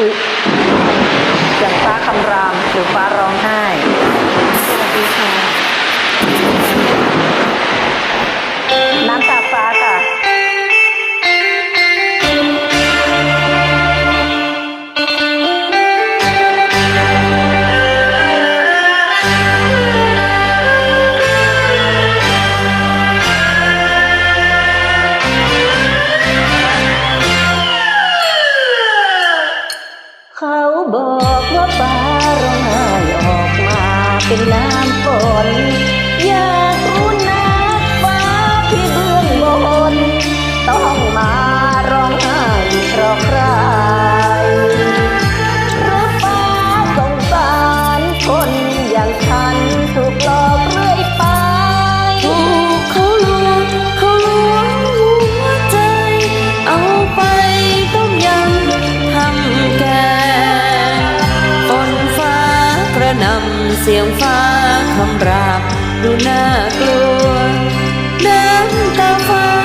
อุ๊ยอย่างฟ้าคำรามหรือฟ้าร้องไห้ เป็นน้ำฝนยา เสียงฟ้าคำราบดูน่ากลัวน้ำตาฟ้า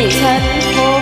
Thân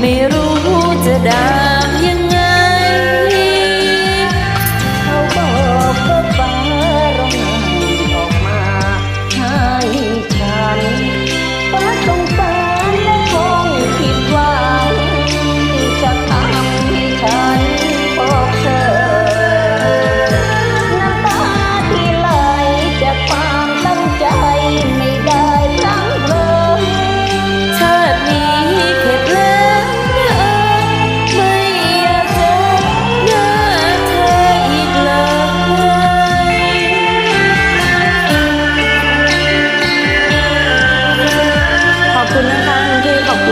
ไม่รู้จะได้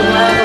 the.